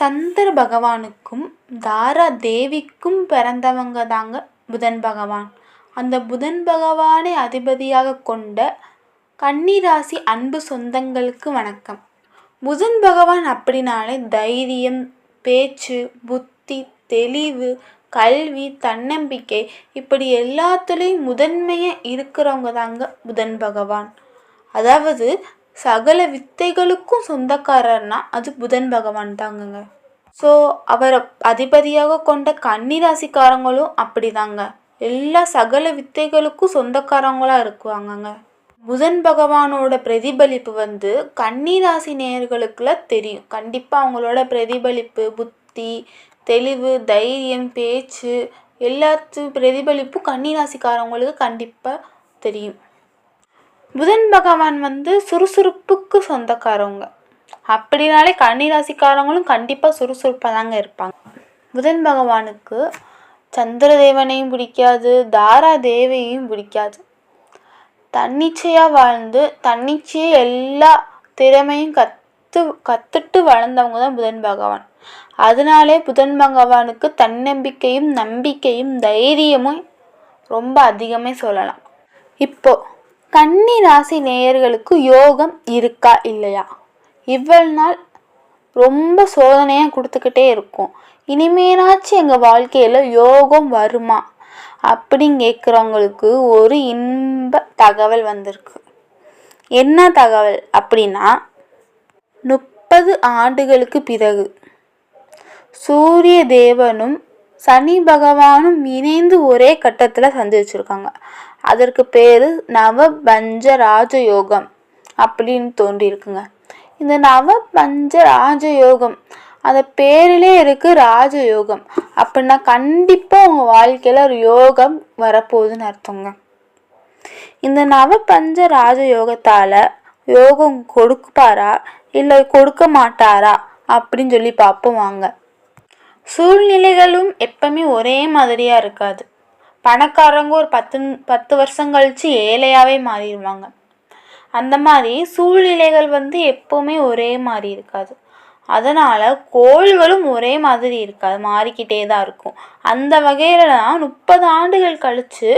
சந்திர பகவானுக்கும் தாரா தேவிக்கும் பிறந்தவங்க தாங்க புதன் பகவான். அந்த புதன் பகவானை அதிபதியாக கொண்ட கன்னிராசி அன்பு சொந்தங்களுக்கு வணக்கம். புதன் பகவான் அப்படின்னாலே தைரியம் பேச்சு புத்தி தெளிவு கல்வி தன்னம்பிக்கை இப்படி எல்லாத்துலேயும் முதன்மையாக இருக்கிறவங்க தாங்க புதன் பகவான். அதாவது சகல வித்தைகளுக்கும் சொந்தக்காரர்னா அது புதன் பகவான் தாங்கங்க. ஸோ அவரை அதிபதியாக கொண்ட கன்னி ராசிக்காரங்களும் அப்படிதாங்க. எல்லா சகல வித்தைகளுக்கும் சொந்தக்காரங்களாக இருக்குவாங்கங்க. புதன் பகவானோட பிரதிபலிப்பு வந்து கன்னி ராசி நேயர்களுக்குள்ள தெரியும். கண்டிப்பாக அவங்களோட பிரதிபலிப்பு புத்தி தெளிவு தைரியம் பேச்சு எல்லாத்து பிரதிபலிப்பும் கன்னி ராசிக்காரவங்களுக்கு கண்டிப்பாக தெரியும். புதன் பகவான் வந்து சுறுசுறுப்புக்கு சொந்தக்காரவங்க. அப்படினாலே கன்னி ராசிக்காரங்களும் கண்டிப்பாக சுறுசுறுப்பாக தாங்க இருப்பாங்க. புதன் பகவானுக்கு சந்திரதேவனையும் பிடிக்காது தாரா தேவியையும் பிடிக்காது. தன்னிச்சையாக வாழ்ந்து தன்னிச்சையாக எல்லா திறமையும் கற்று கற்றுட்டு வளர்ந்தவங்க தான் புதன் பகவான். அதனாலே புதன் பகவானுக்கு தன்னம்பிக்கையும் நம்பிக்கையும் தைரியமும் ரொம்ப அதிகமே சொல்லலாம். இப்போது கன்னி ராசி நேயர்களுக்கு யோகம் இருக்கா இல்லையா? இவ்வளவு நாள் ரொம்ப சோதனையாக கொடுத்துக்கிட்டே இருக்கும். இனிமேனாச்சும் எங்கள் வாழ்க்கையில் யோகம் வருமா? அப்படின்னு கேட்குறவங்களுக்கு ஒரு இன்ப தகவல் வந்திருக்கு. என்ன தகவல் அப்படின்னா முப்பது ஆண்டுகளுக்கு பிறகு சூரிய தேவனும் சனி பகவானும் இணைந்து ஒரே கட்டத்தில் சந்திச்சிருக்காங்க. அதற்கு பேர் நவபஞ்ச ராஜயோகம் அப்படின்னு தோன்றியிருக்குங்க இந்த நவபஞ்ச ராஜயோகம் அந்த பேரிலே இருக்கு ராஜயோகம். அப்படின்னா கண்டிப்பாக உங்கள் வாழ்க்கையில் ஒரு யோகம் வரப்போகுதுன்னு அர்த்தங்க. இந்த நவபஞ்ச ராஜயோகத்தால் யோகம் கொடுப்பாரா? இல்லை கொடுக்க மாட்டாரா? அப்படின்னு சொல்லி பார்ப்போம் வாங்க. சூழ்நிலைகளும் எப்பவுமே ஒரே மாதிரியாக இருக்காது. பணக்காரங்க ஒரு பத்து பத்து வருஷம் கழித்து ஏழையாகவே மாறிடுவாங்க. அந்த மாதிரி சூழ்நிலைகள் வந்து எப்போவுமே ஒரே மாதிரி இருக்காது. அதனால் கோள்களும் ஒரே மாதிரி இருக்காது மாறிக்கிட்டே தான் இருக்கும். அந்த வகையில் தான் முப்பது ஆண்டுகள் கழித்து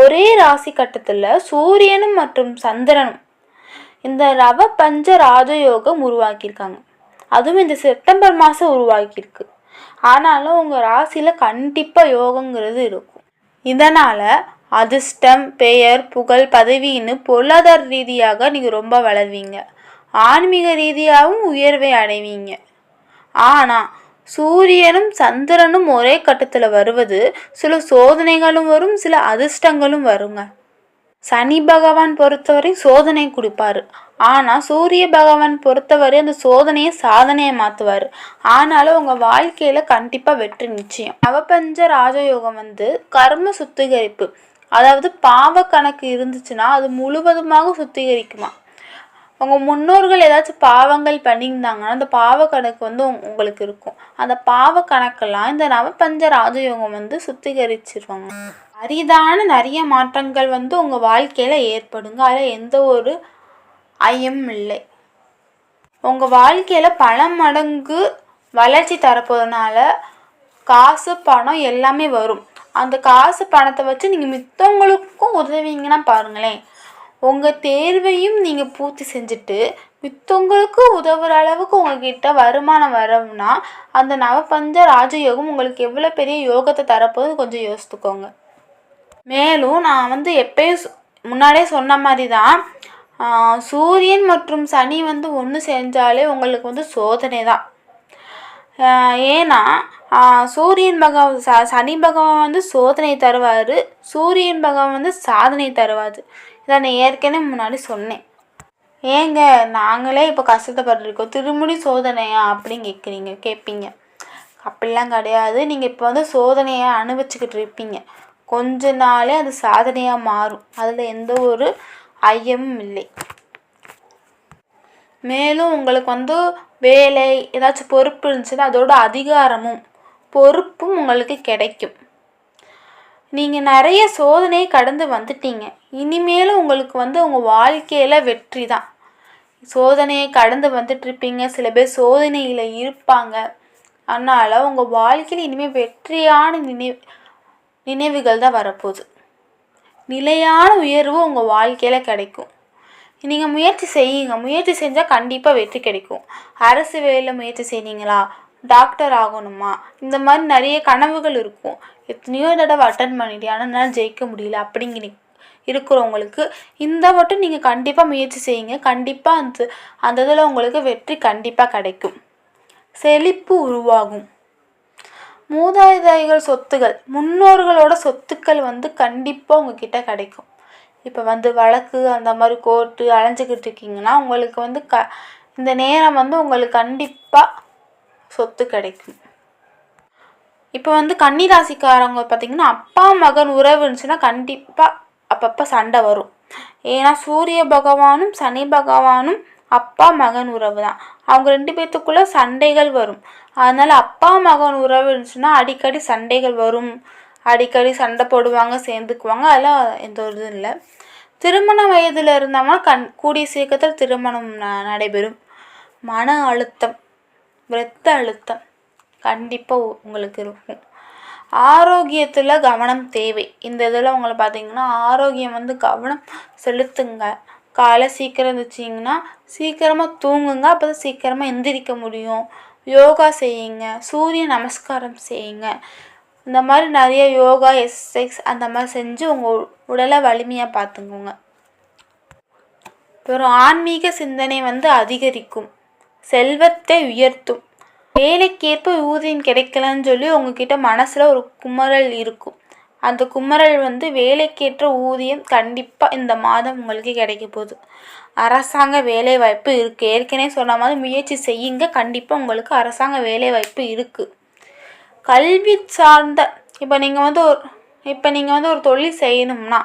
ஒரே ராசி கட்டத்தில் சூரியனும் மற்றும் சந்திரனும் இந்த ரவ பஞ்ச ராஜயோகம் உருவாக்கியிருக்காங்க. அதுவும் இந்த செப்டம்பர் மாதம் உருவாக்கியிருக்கு. ஆனாலும் உங்கள் ராசியில் கண்டிப்பாக யோகங்கிறது இருக்கும். இதனால் அதிர்ஷ்டம் பெயர் புகழ் பதவின்னு பொருளாதார ரீதியாக நீங்கள் ரொம்ப வளர்வீங்க. ஆன்மீக ரீதியாகவும் உயர்வை அடைவீங்க. ஆனால் சூரியனும் சந்திரனும் ஒரே கட்டத்தில் வருவது சில சோதனைகளும் வரும் சில அதிர்ஷ்டங்களும் வருங்க. சனி பகவான் பொறுத்தவரை சோதனை கொடுப்பாரு. ஆனால் சூரிய பகவான் பொறுத்தவரை அந்த சோதனையை சாதனையை மாற்றுவார் ஆனாலும் உங்கள் வாழ்க்கையில் கண்டிப்பாக வெற்றி நிச்சயம். நவபஞ்ச ராஜயோகம் வந்து கர்ம சுத்திகரிப்பு. அதாவது பாவ கணக்கு இருந்துச்சுன்னா அது முழுவதுமாக சுத்திகரிக்குமா? உங்கள் முன்னோர்கள் ஏதாச்சும் பாவங்கள் பண்ணியிருந்தாங்கன்னா அந்த பாவ கணக்கு வந்து உங்களுக்கு இருக்கும். அந்த பாவ கணக்கெல்லாம் இந்த நவபஞ்ச ராஜயோகம் வந்து சுத்திகரிச்சிருவாங்க. அரிதான நிறைய மாற்றங்கள் வந்து உங்கள் வாழ்க்கையில் ஏற்படுங்க. அதில் எந்த ஒரு ஐயம் இல்லை. உங்கள் வாழ்க்கையில் பல மடங்கு வளர்ச்சி தரப்போகிறதுனால காசு பணம் எல்லாமே வரும். அந்த காசு பணத்தை வச்சு நீங்கள் மித்தவங்களுக்கும் உதவிங்கன்னா பாருங்களேன். உங்கள் தேர்வையும் நீங்கள் பூர்த்தி செஞ்சுட்டு மித்தவங்களுக்கு உதவுற அளவுக்கு உங்ககிட்ட வருமானம் வரணும்னா அந்த நவபஞ்ச ராஜயோகம் உங்களுக்கு எவ்வளோ பெரிய யோகத்தை தரப்போகுது கொஞ்சம் யோசித்துக்கோங்க. மேலும் நான் வந்து எப்பயும் முன்னாடியே சொன்ன மாதிரி தான் சூரியன் மற்றும் சனி வந்து ஒன்று செஞ்சாலே உங்களுக்கு வந்து சோதனை தான் ஏன்னா சூரியன் பகவான் ச சனி பகவான் வந்து சோதனை தருவார் சூரியன் பகவான் வந்து சாதனை தருவார். இதை நான் ஏற்கனவே முன்னாடி சொன்னேன். ஏங்க நாங்களே இப்போ கஷ்டப்பட்டுருக்கோம். திருமுடி சோதனையா அப்படின்னு கேட்குறீங்க கேட்பீங்க அப்படிலாம் கிடையாது. நீங்கள் இப்போ வந்து சோதனையை அனுபவிச்சுக்கிட்டு இருப்பீங்க. கொஞ்ச நாளே அது சாதனையாக மாறும். அதில் எந்த ஒரு ஐயமும் இல்லை. மேலும் உங்களுக்கு வந்து வேலை ஏதாச்சும் பொறுப்பு இருந்துச்சுன்னா அதோட அதிகாரமும் பொறுப்பும் உங்களுக்கு கிடைக்கும். நீங்கள் நிறைய சோதனையை கடந்து வந்துட்டீங்க. இனிமேலும் உங்களுக்கு வந்து உங்கள் வாழ்க்கையில் வெற்றி தான். சோதனையை கடந்து வந்துட்டுருப்பீங்க சில பேர் சோதனையில் இருப்பாங்க. அதனால் உங்கள் வாழ்க்கையில் இனிமேல் வெற்றியான நினைவு நினைவுகள் தான் வரப்போகுது. நிலையான உயர்வு உங்கள் வாழ்க்கையில் கிடைக்கும். நீங்கள் முயற்சி செய்யுங்க. முயற்சி செஞ்சால் கண்டிப்பாக வெற்றி கிடைக்கும். அரசு வேலையில் முயற்சி செய்கிறீங்களா டாக்டர் ஆகணுமா? இந்த மாதிரி நிறைய கனவுகள் இருக்கும். எத்தனையோ தடவை அட்டன் பண்ணிட்டு ஆனால் என்னால் ஜெயிக்க முடியல அப்படிங்கிற இருக்கிறவங்களுக்கு இந்த மட்டும் நீங்கள் கண்டிப்பாக முயற்சி செய்யுங்க. கண்டிப்பாக அந்த அந்த இதில் உங்களுக்கு வெற்றி கண்டிப்பாக கிடைக்கும். செழிப்பு உருவாகும். மூதாதைகள் சொத்துகள் முன்னோர்களோட சொத்துக்கள் வந்து கண்டிப்பாக உங்ககிட்ட கிடைக்கும். இப்போ வந்து வழக்கு அந்த மாதிரி கோர்ட்டு அலைஞ்சிக்கிட்டு இருக்கீங்கன்னா உங்களுக்கு வந்து க இந்த நேரம் வந்து உங்களுக்கு கண்டிப்பாக சொத்து கிடைக்கும். இப்போ வந்து கன்னிராசிக்காரவங்க பார்த்தீங்கன்னா அப்பா மகன் உறவு இருந்துச்சுன்னா கண்டிப்பாக அப்பப்போ சண்டை வரும். ஏன்னா சூரிய பகவானும் சனி பகவானும் அப்பா மகன் உறவு தான். அவங்க ரெண்டு பேர்த்துக்குள்ளே சண்டைகள் வரும். அதனால் அப்பா மகன் உறவு இருந்துச்சுன்னா அடிக்கடி சண்டைகள் வரும். அடிக்கடி சண்டை போடுவாங்க சேர்ந்துக்குவாங்க. அதெல்லாம் எந்த ஒரு இதுவும் இல்லை. திருமண வயதில் இருந்தோம்னா கண் கூடிய சீக்கிரத்தில் திருமணம் ந நடைபெறும். மன அழுத்தம். விரத்த அழுத்தம். கண்டிப்பாக உங்களுக்கு இருக்கும் ஆரோக்கியத்தில் கவனம் தேவை. இந்த இதில் உங்களை பார்த்தீங்கன்னா ஆரோக்கியம் வந்து கவனம் செலுத்துங்க. காலை சீக்கிரம் எழுந்திரிச்சிங்கன்னா சீக்கிரமாக தூங்குங்க. அப்போ தான் சீக்கிரமாக எந்திரிக்க முடியும். யோகா செய்யுங்க. சூரிய நமஸ்காரம் செய்யுங்க. இந்த மாதிரி நிறைய யோகா எக்ஸசைஸ் அந்த மாதிரி செஞ்சு உங்கள் உடலை வலிமையாக பார்த்துக்கோங்க அப்புறம் ஆன்மீக சிந்தனை வந்து அதிகரிக்கும். செல்வத்தை உயர்த்தும். வேலைக்கேற்ப ஊதியம் கிடைக்கலன்னு சொல்லி உங்ககிட்ட மனசில் ஒரு குமரல் இருக்கும். அந்த குமரல் வந்து வேலைக்கேற்ற ஊதியம் கண்டிப்பாக இந்த மாதம் உங்களுக்கு கிடைக்க போகுது. அரசாங்க வேலைவாய்ப்பு இருக்குது ஏற்கனவே சொன்ன மாதிரி முயற்சி செய்யுங்க. கண்டிப்பாக உங்களுக்கு அரசாங்க வேலைவாய்ப்பு இருக்குது கல்வி சார்ந்த இப்போ நீங்கள் வந்து ஒரு இப்போ நீங்கள் வந்து ஒரு தொழில் செய்யணும்னா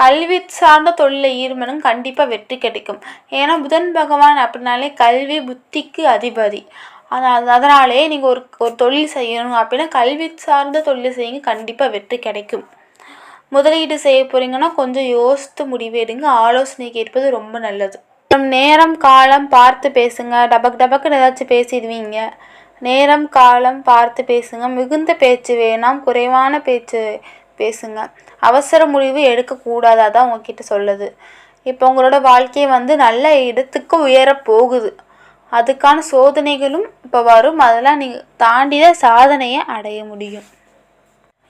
கல்வி சார்ந்த தொழிலில் ஈடுபடும் கண்டிப்பாக வெற்றி கிடைக்கும். ஏன்னா புதன் பகவான் அப்படின்னாலே கல்வி புத்திக்கு அதிபதி. அதனால் அதனாலே நீங்கள் ஒரு ஒரு தொழில் செய்யணும் அப்படின்னா கல்வி சார்ந்த தொழில் செய்யுங்க கண்டிப்பாக வெற்றி கிடைக்கும். முதலீடு செய்ய போகிறீங்கன்னா கொஞ்சம் யோசித்து முடிவெடுங்க ஆலோசனை கேட்பது ரொம்ப நல்லது. நேரம் காலம் பார்த்து பேசுங்க. டபக் டபக்குன்னு ஏதாச்சும் பேசிடுவீங்க. நேரம் காலம் பார்த்து பேசுங்க. மிகுந்த பேச்சு வேணாம். குறைவான பேச்சு பேசுங்க. அவசர முடிவு எடுக்கக்கூடாது அதான் உங்ககிட்ட சொல்லுது. இப்போ உங்களோட வாழ்க்கையை வந்து நல்ல இடத்துக்கு உயர போகுது. அதுக்கான சோதனைகளும் இப்போ வரும். அதெல்லாம் நீங்கள் தாண்டி தான் சாதனையை அடைய முடியும்.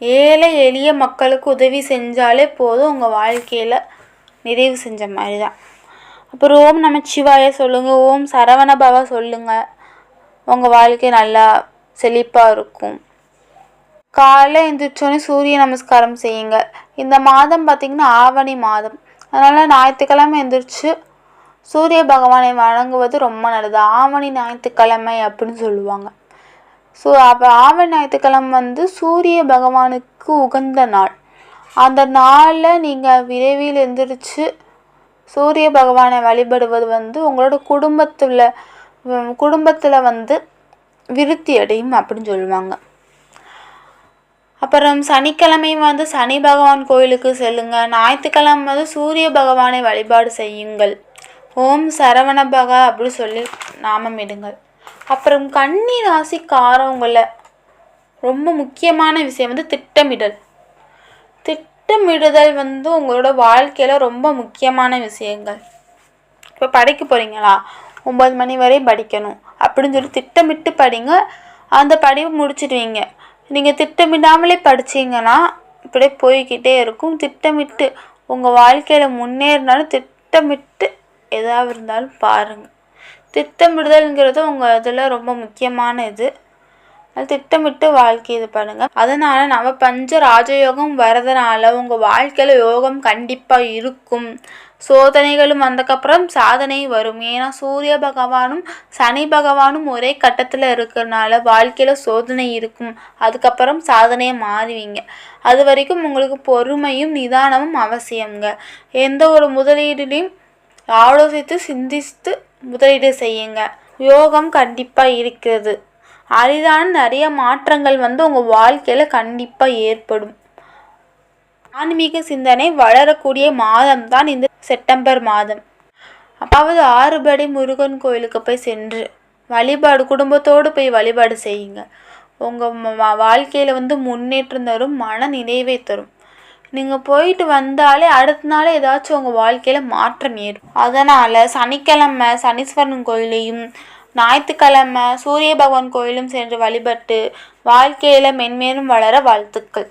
ஏழை எளிய மக்களுக்கு உதவி செஞ்சாலே போதும் உங்கள் வாழ்க்கையில் நிறைவு செஞ்ச மாதிரி தான் அப்புறம் ஓம் நமச்சிவாய சொல்லுங்கள் ஓம் சரவண பவா சொல்லுங்கள் உங்கள் வாழ்க்கை நல்லா செழிப்பாக இருக்கும். காலையில் எழுந்திரிச்சோன்னே சூரிய நமஸ்காரம் செய்யுங்க. இந்த மாதம் பார்த்திங்கன்னா ஆவணி மாதம். அதனால் ஞாயிற்றுக்கிழமை எழுந்திரிச்சு சூரிய பகவானை வணங்குவது ரொம்ப நல்லது. ஆவணி ஞாயிற்றுக்கிழமை அப்படின்னு சொல்லுவாங்க. ஸோ அப்போ ஆவணி ஞாயிற்றுக்கிழமை வந்து சூரிய பகவானுக்கு உகந்த நாள். அந்த நாளில் நீங்கள் விரைவில் எந்திரிச்சு சூரிய பகவானை வழிபடுவது வந்து உங்களோட குடும்பத்தில் குடும்பத்தில் வந்து விருத்தி அடையும் அப்படின்னு சொல்லுவாங்க. அப்புறம் சனிக்கிழமை வந்து சனி பகவான் கோயிலுக்கு செல்லுங்க. ஞாயிற்றுக்கிழமை வந்து சூரிய பகவானை வழிபாடு செய்யுங்கள். ஓம் சரவண பக அப்படின்னு சொல்லி நாமம் இடுங்கள். அப்புறம் கன்னி ராசிக்காரவங்கள ரொம்ப முக்கியமான விஷயம் வந்து திட்டமிடல். திட்டமிடுதல் வந்து உங்களோட வாழ்க்கையில் ரொம்ப முக்கியமான விஷயங்கள். இப்போ படிக்க போகிறீங்களா ஒம்பது மணி வரை படிக்கணும். அப்படின்னு சொல்லி திட்டமிட்டு படிங்க. அந்த படிவை முடிச்சிடுவீங்க. நீங்கள் திட்டமிடாமலே படிச்சீங்கன்னா இப்படியே போய்கிட்டே இருக்கும். திட்டமிட்டு உங்கள் வாழ்க்கையில் முன்னேறினாலும் திட்டமிட்டு எதாவது இருந்தாலும் பாருங்கள் திட்டமிடுதல்ங்கிறது உங்கள் இதில் ரொம்ப முக்கியமான இது. அது திட்டமிட்டு வாழ்க்கை இது பண்ணுங்கள் அதனால் நவபஞ்ச ராஜயோகம் வரதுனால உங்கள் வாழ்க்கையில் யோகம் கண்டிப்பாக இருக்கும். சோதனைகளும் வந்தக்கப்புறம் சாதனை வரும். ஏன்னா சூரிய பகவானும் சனி பகவானும் ஒரே கட்டத்தில் இருக்கிறனால வாழ்க்கையில் சோதனை இருக்கும். அதுக்கப்புறம் சாதனையை மாறுவீங்க. அது வரைக்கும் உங்களுக்கு பொறுமையும் நிதானமும் அவசியங்க எந்த ஒரு முதலீடுலையும் ஆலோசித்து சிந்தித்து முதலீடு செய்யுங்க. யோகம் கண்டிப்பாக இருக்கிறது. அரிதான நிறைய மாற்றங்கள் வந்து உங்கள் வாழ்க்கையில் கண்டிப்பாக ஏற்படும். ஆன்மீக சிந்தனை வளரக்கூடிய மாதம் தான் இந்த செப்டம்பர் மாதம். அப்பாவது ஆறுபடி முருகன் கோயிலுக்கு போய் சென்று வழிபாடு குடும்பத்தோடு போய் வழிபாடு செய்யுங்க. உங்கள் வாழ்க்கையில் வந்து முன்னேற்றம் தரும் மன நிறைவை தரும். நீங்கள் போயிட்டு வந்தாலே அடுத்த நாளே ஏதாச்சும் உங்கள் வாழ்க்கையில் மாற்றம் ஏற்படும். அதனால் சனிக்கிழமை சனீஸ்வரன் கோயிலையும் ஞாயிற்றுக்கிழமை சூரிய பகவான் கோயிலும் சென்று வழிபட்டு வாழ்க்கையில் மென்மேலும் வளர வாழ்த்துக்கள்.